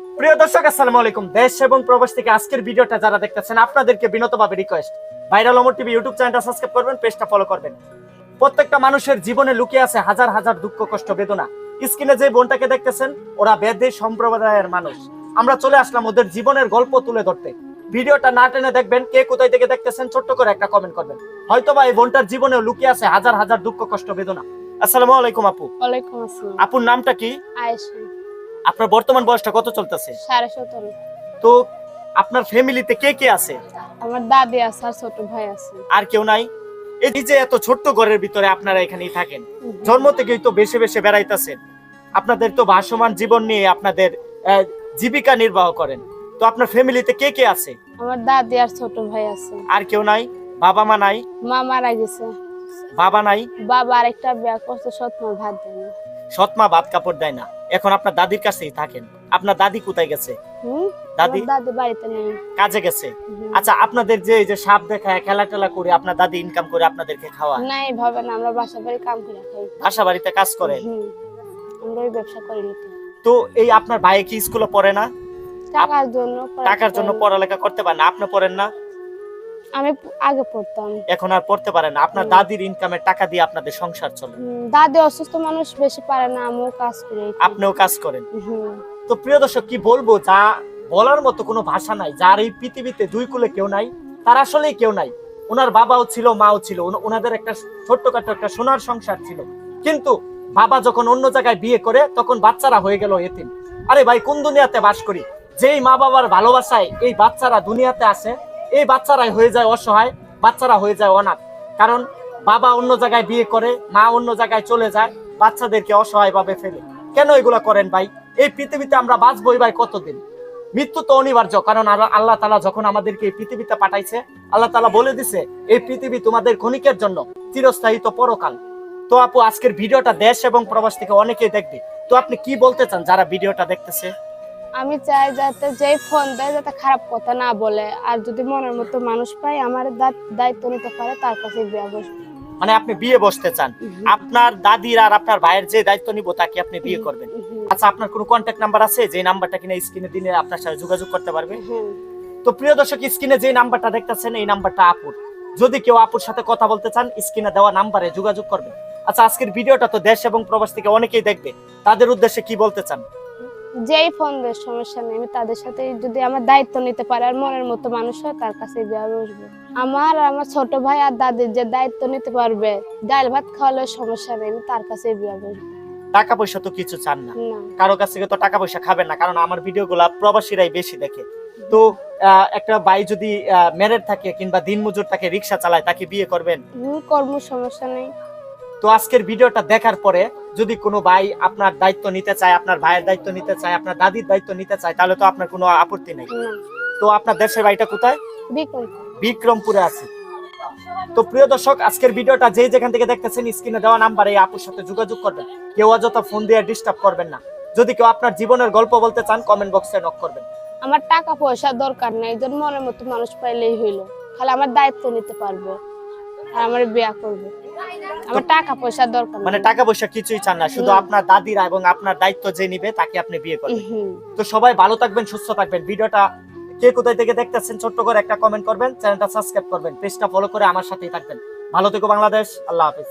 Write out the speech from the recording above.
প্রিয় দর্শক আসসালামু আলাইকুম। দেশ এবং প্রবাস থেকে আজকের ভিডিওটা যারা দেখতেছেন আপনাদেরকে বিনতভাবে request viral Amar TV YouTube চ্যানেলটা সাবস্ক্রাইব করবেন পেজটা ফলো করবেন। প্রত্যেকটা মানুষের জীবনে লুকিয়ে আছে হাজার হাজার দুঃখ কষ্ট বেদনা। স্ক্রিনে যে বোনটাকে দেখতেছেন ওরা বেদে সম্প্রদায়ের মানুষ। আমরা চলে আসলাম ওদের জীবনের গল্প তুলে ধরতে। ভিডিওটা না টেনে দেখবেন কে কোথায় থেকে দেখতেছেন ছোট্ট করে একটা কমেন্ট করবেন। হয়তোবা এই বোনটার জীবনেও লুকিয়ে আছে হাজার হাজার দুঃখ কষ্ট বেদনা। আসসালামু আলাইকুম আপু। ওয়ালাইকুম আসসালাম। আপুর নামটা কি? আয়েশা। আপনার বর্তমান বয়সটা কত চলতেছে? সাড়ে সতেরো। তো আপনার ফ্যামিলিতে কে কে আছে? আমার দাদি আছে আর ছোট ভাই আছে। আর কেউ নাই? এই যে এত ছোট্ট ঘরের ভিতরে আপনারা এখানেই থাকেন জন্ম থেকেই তো বেশি বেশি বেড়াইতেছেন। আপনাদের তো ভাসমান জীবন নিয়ে আপনাদের জীবিকা নির্বাহ করেন। তো আপনার ফ্যামিলিতে কে কে আছে? আমার দাদি আর ছোট ভাই আছে। আর কেউ নাই? বাবা মা নাই? মা মারা গেছে। বাবা নাই? বাবা আরেকটা বিয়া করছে সৎ মা ভাত দেয় না। সৎমা ভাত কাপড় দেয় না। এখন আপনার দাদির কাছেই থাকেন। আপনার দাদি কোথায় গেছে? দাদি? দাদি বাড়িতে নেই। কাজে গেছে? আচ্ছা আপনাদের যে এই যে সাপ দেখায় খেলা টেলা করে আপনার দাদি ইনকাম করে আপনাদেরকে খাওয়া না এইভাবে না আমরা বাসা বাড়ি কাম করে খাই। বাসা বাড়িতে কাজ করে? হুম। আমরা ওই ব্যবসা করি তো। এই আপনার ভাই কি স্কুলে পড়ে না? টাকার জন্য টাকার জন্য পড়ালেখা করতে পারেন না? আপনি পড়েন না? আমি আগে পড়তাম। এখন আর পড়তে পারেন না। আপনার দাদির ইনকামের টাকা দিয়ে আপনাদের সংসার চলে। দাদি অসুস্থ মানুষ বেশি পারে না আমিও কাজ করি আপনিও কাজ করেন। তো প্রিয় দর্শক কি বলব? যা বলার মতো কোনো ভাষা নাই। যার এই পৃথিবীতে দুই কুলে কেউ নাই তার আসলেই কেউ নাই। ওনার বাবাও ছিল মাও ছিল। ওনাদের একটা ছোট্ট ছোট্টখাটো একটা সোনার সংসার ছিল। কিন্তু বাবা যখন অন্য জায়গায় বিয়ে করে তখন বাচ্চারা হয়ে গেল এতিম। আরে ভাই কোন দুনিয়াতে বাস করি? যেই মা বাবার ভালোবাসায় এই বাচ্চারা দুনিয়াতে আসে এই বাচ্চারাই হয়ে যায় অসহায়, বাচ্চারা হয়ে যায় অনাথ। কারণ বাবা অন্য জায়গায় বিয়ে করে, মা অন্য জায়গায় চলে যায়, বাচ্চাদেরকে অসহায় ভাবে ফেলে। কেন এগুলা করেন ভাই? এই পৃথিবীতে আমরা বাঁচবই ভাই কতদিন? মৃত্যু তো অনিবার্য, কারণ আল্লাহ তালা যখন আমাদেরকে এই পৃথিবীতে পাঠাইছে, আল্লাহ তালা বলে দিছে, এই পৃথিবী তোমাদের ক্ষণিকের জন্য চিরস্থায়ী তো পরকাল। তো আপু, আজকের ভিডিওটা দেশ এবং প্রবাস থেকে অনেকেই দেখবে। তো আপনি কি বলতে চান যারা ভিডিওটা দেখতেছে? আমি চাই যাতে যেই ফোন দেয় যাতে খারাপ কথা না বলে। আর যদি মনের মতো মানুষ পাই আমার দায়িত্ব নিতে পারে তার কাছে বিয়া বসবে। মানে আপনি বিয়ে বসতে চান। আপনার দাদির আর আপনার ভাইয়ের যে দায়িত্ব নিব তাকে আপনি বিয়ে করবেন। আচ্ছা আপনার কোনো কন্ট্যাক্ট নাম্বার আছে? যে নাম্বারটা কিনা স্ক্রিনে দিলে আপনার সাথে যোগাযোগ করতে পারবে। তো প্রিয় দর্শক স্ক্রিনে যে নাম্বারটা দেখতেছেন এই নাম্বারটা আপুর। যদি কেউ আপুর সাথে কথা বলতে চান স্ক্রিনে দেওয়া নাম্বারে যোগাযোগ করবেন আচ্ছা আজকের ভিডিওটা তো দেশ এবং প্রবাস থেকে অনেকেই দেখবে। তাদের উদ্দেশ্যে কি বলতে চান? যেই ফোন দেয় সমস্যা নেই। আমি তাদের সাথে যদি আমার দায়িত্ব নিতে পারে আর মনের মতো মানুষ হয় তার কাছে বিয়া বসবে। আমার আমার ছোট ভাই আর দাদির যে দায়িত্ব নিতে পারবে ডাল ভাত খাওয়ালে সমস্যা নেই আমি তার কাছে বিয়া বসবো। টাকা পয়সা তো কিছু চান না। কারও কাছ থেকে তো টাকা পয়সা খাবেন না কারণ আমার ভিডিওগুলা প্রবাসীরাই বেশি দেখে। তো একটা ভাই যদি মেরের থাকে কিংবা দিনমজুর থাকে রিক্সা চালায় তাকে বিয়ে করবেন? কর্ম সমস্যা নেই। তো আজকের ভিডিওটা দেখার পরে যদি কোনো ভাই আপনার দায়িত্ব নিতে চায় আপনার ভাইয়ের দায়িত্ব নিতে চায় আপনার দাদির দায়িত্ব নিতে চায় তাহলে তো আপনার কোনো আপত্তি নেই। তো আপনার দেশের বাড়িটা কোথায়? বিক্রমপুরে। আছে। তো প্রিয় দর্শক আজকের ভিডিওটা যে যেখান থেকে দেখতেছেন স্ক্রিনে দেওয়া নাম্বারে এই আপুর সাথে যোগাযোগ করবেন। কেউ অযথা ফোন দিয়ে ডিস্টার্ব করবেন না। যদি কেউ আপনার জীবনের গল্প বলতে চান কমেন্ট বক্সে নক করবেন। আমার টাকা পয়সা দরকার নাই একজন মনের মতো মানুষ পাইলেই হইল। খালি আমার দায়িত্ব নিতে পারব আর আমার বিয়া করবে। আমার টাকা পয়সা দরকার মানে টাকা পয়সা কিছুই চান না শুধু আপনার দাদিরা এবং আপনার দায়িত্ব যে নিবে তাকে আপনি বিয়ে করবেন। তো সবাই ভালো থাকবেন সুস্থ থাকবেন। ভিডিওটা কে কোথায় থেকে দেখতেছেন ছোট্ট করে একটা কমেন্ট করবেন চ্যানেলটা সাবস্ক্রাইব করবেন পেজটা ফলো করে আমার সাথেই থাকবেন। ভালো থেকো বাংলাদেশ আল্লাহ হাফিজ।